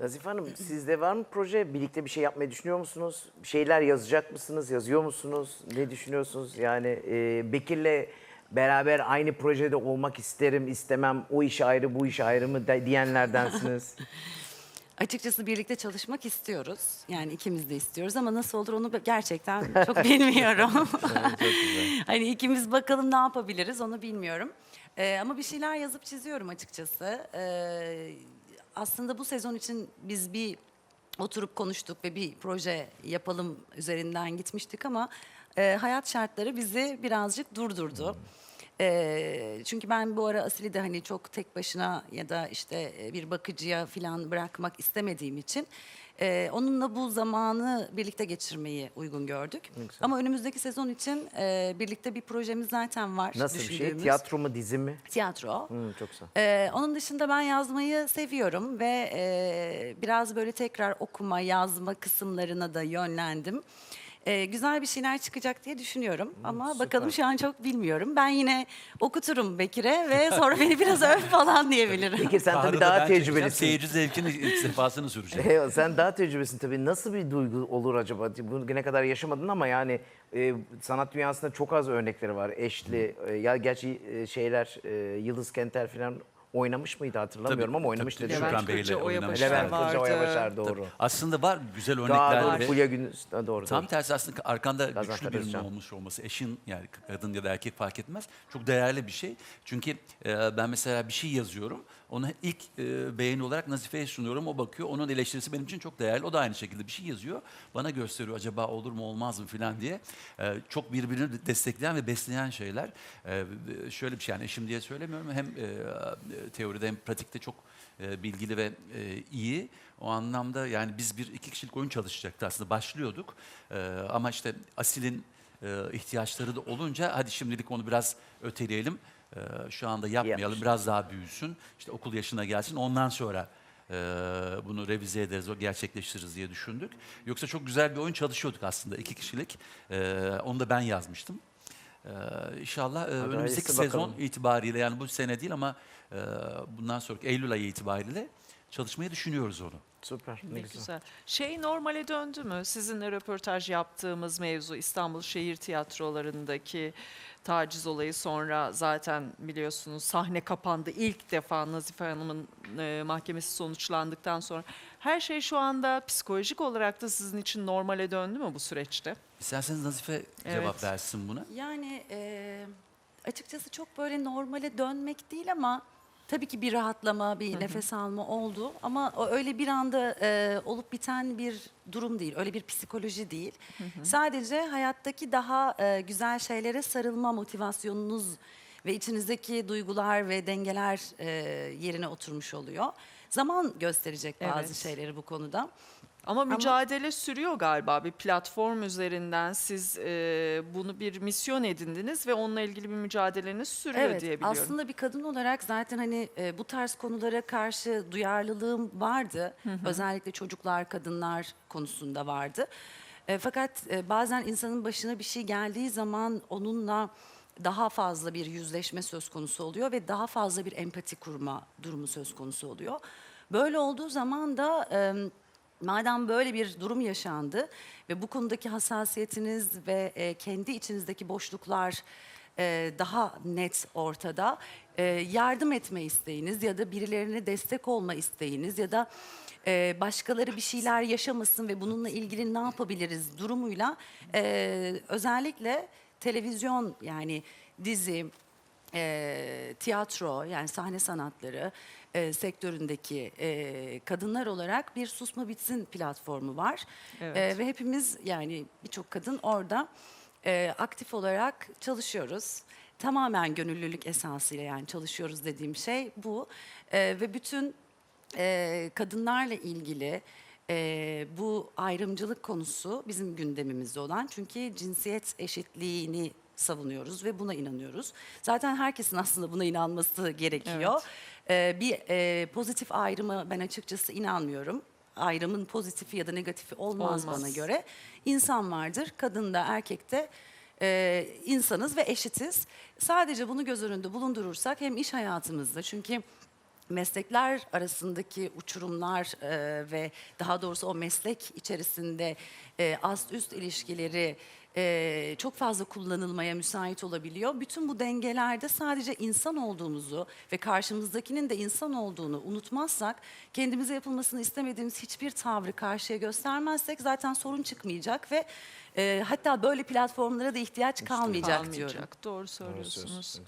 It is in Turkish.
Nazife Hanım sizde var mı proje? Birlikte bir şey yapmayı düşünüyor musunuz? Bir şeyler yazacak mısınız? Yazıyor musunuz? Ne düşünüyorsunuz? Yani e, Bekir'le beraber aynı projede olmak isterim, istemem. O iş ayrı, bu iş ayrı mı de- diyenlerdensiniz. Açıkçası birlikte çalışmak istiyoruz. Yani ikimiz de istiyoruz ama nasıl olur onu gerçekten çok bilmiyorum. hani ikimiz bakalım ne yapabiliriz onu bilmiyorum. Ee, ama bir şeyler yazıp çiziyorum açıkçası. Ee, aslında bu sezon için biz bir oturup konuştuk ve bir proje yapalım üzerinden gitmiştik ama e, hayat şartları bizi birazcık durdurdu. Ee, çünkü ben bu ara Asil'i de hani çok tek başına ya da işte e, bir bakıcıya falan bırakmak istemediğim için e, onunla bu zamanı birlikte geçirmeyi uygun gördük. Ama önümüzdeki sezon için e, birlikte bir projemiz zaten var. Nasıl bir şey? düşündüğümüz. Tiyatro mu, dizi mi? Tiyatro. Hı, çok güzel. Ee, onun dışında ben yazmayı seviyorum ve e, biraz böyle tekrar okuma, yazma kısımlarına da yönlendim. Ee, güzel bir şeyler çıkacak diye düşünüyorum ama bakalım şu an çok bilmiyorum. Ben yine okuturum Bekir'e ve sonra beni biraz öv falan diyebilirim. Bekir sen Bahar'ı tabii da daha ben çekeceğim, tecrübelisin. Seyirci zevkini sefasını süreceğim. Hey, sen daha tecrübelisin tabii. Nasıl bir duygu olur acaba? Bunu ne kadar yaşamadın ama yani e, sanat dünyasında çok az örnekleri var. Eşli, e, ya gerçi e, şeyler, e, Yıldız Kenter falan oynamış mıydı hatırlamıyorum Tabii, ama oynamış dedi. mi? Şükran Bey'le Kırca, Oya oynamış. Başar Levent Kırca, Oya vardı. Başar doğru. Aslında var güzel Daha örnekler doğru. ve Fulya doğru. tam doğru. tersi aslında arkanda Gazanfer güçlü birinin Özcan. olmuş olması, eşin yani kadın ya da erkek fark etmez. Çok değerli bir şey. Çünkü e, ben mesela bir şey yazıyorum. Onu ilk e, beğeni olarak Nazife'ye sunuyorum. O bakıyor. Onun eleştirisi benim için çok değerli. O da aynı şekilde bir şey yazıyor. Bana gösteriyor acaba olur mu olmaz mı falan diye. E, çok birbirini destekleyen ve besleyen şeyler. E, şöyle bir şey yani eşim diye söylemiyorum. Hem e, teoride hem pratikte çok e, bilgili ve e, iyi. O anlamda yani biz bir iki kişilik oyun çalışacaktı aslında başlıyorduk. E, ama işte Asil'in e, ihtiyaçları da olunca hadi şimdilik onu biraz öteleyelim. E, şu anda yapmayalım Yapmış. biraz daha büyüsün. İşte okul yaşına gelsin ondan sonra e, bunu revize ederiz, o gerçekleştiririz diye düşündük. Yoksa çok güzel bir oyun çalışıyorduk aslında iki kişilik. E, onu da ben yazmıştım. Ee, inşallah e, önümüzdeki hayırlısı sezon bakalım. itibariyle yani bu sene değil ama e, bundan sonraki Eylül ayı itibariyle çalışmayı düşünüyoruz onu. Süper. Ne Ne güzel. güzel. Şey normale döndü mü? Sizinle röportaj yaptığımız mevzu İstanbul Şehir Tiyatrolarındaki taciz olayı sonra zaten biliyorsunuz sahne kapandı. İlk defa Nazife Hanım'ın e, mahkemesi sonuçlandıktan sonra her şey şu anda psikolojik olarak da sizin için normale döndü mü bu süreçte? İsterseniz Nazife cevap Evet. versin buna. Yani e, açıkçası çok böyle normale dönmek değil ama tabii ki bir rahatlama, bir nefes alma oldu. Ama o öyle bir anda e, olup biten bir durum değil, öyle bir psikoloji değil. Sadece hayattaki daha e, güzel şeylere sarılma motivasyonunuz ve içinizdeki duygular ve dengeler e, yerine oturmuş oluyor. Zaman gösterecek bazı Evet. şeyleri bu konuda. Ama mücadele sürüyor galiba bir platform üzerinden siz e, bunu bir misyon edindiniz ve onunla ilgili bir mücadeleniz sürüyor Evet, diye biliyorum. aslında bir kadın olarak zaten hani e, bu tarz konulara karşı duyarlılığım vardı. Özellikle çocuklar, kadınlar konusunda vardı. E, fakat e, bazen insanın başına bir şey geldiği zaman onunla daha fazla bir yüzleşme söz konusu oluyor ve daha fazla bir empati kurma durumu söz konusu oluyor. Böyle olduğu zaman da e, Madem böyle bir durum yaşandı ve bu konudaki hassasiyetiniz ve e, kendi içinizdeki boşluklar e, daha net ortada, e, yardım etme isteğiniz ya da birilerine destek olma isteğiniz ya da e, başkaları bir şeyler yaşamasın ve bununla ilgili ne yapabiliriz durumuyla e, özellikle televizyon yani dizi, e, tiyatro yani sahne sanatları e, sektöründeki e, kadınlar olarak bir susma bitsin platformu var. Evet. E, ve hepimiz yani birçok kadın orada e, aktif olarak çalışıyoruz. Tamamen gönüllülük esasıyla yani çalışıyoruz dediğim şey bu. E, ve bütün e, kadınlarla ilgili e, bu ayrımcılık konusu bizim gündemimizde olan. Çünkü cinsiyet eşitliğini savunuyoruz ve buna inanıyoruz. Zaten herkesin aslında buna inanması gerekiyor. E, bir e, pozitif ayrıma ben açıkçası inanmıyorum. Ayrımın pozitifi ya da negatifi olmaz, Olmaz. bana göre. İnsan vardır, kadın da erkek de e, insanız ve eşitiz. Sadece bunu göz önünde bulundurursak hem iş hayatımızda çünkü meslekler arasındaki uçurumlar e, ve daha doğrusu o meslek içerisinde e, ast üst ilişkileri e, çok fazla kullanılmaya müsait olabiliyor. Bütün bu dengelerde sadece insan olduğumuzu ve karşımızdakinin de insan olduğunu unutmazsak, kendimize yapılmasını istemediğimiz hiçbir tavrı karşıya göstermezsek zaten sorun çıkmayacak ve e, hatta böyle platformlara da ihtiyaç kalmayacak, diyorum. Kalmayacak. Doğru söylüyorsunuz. Söz-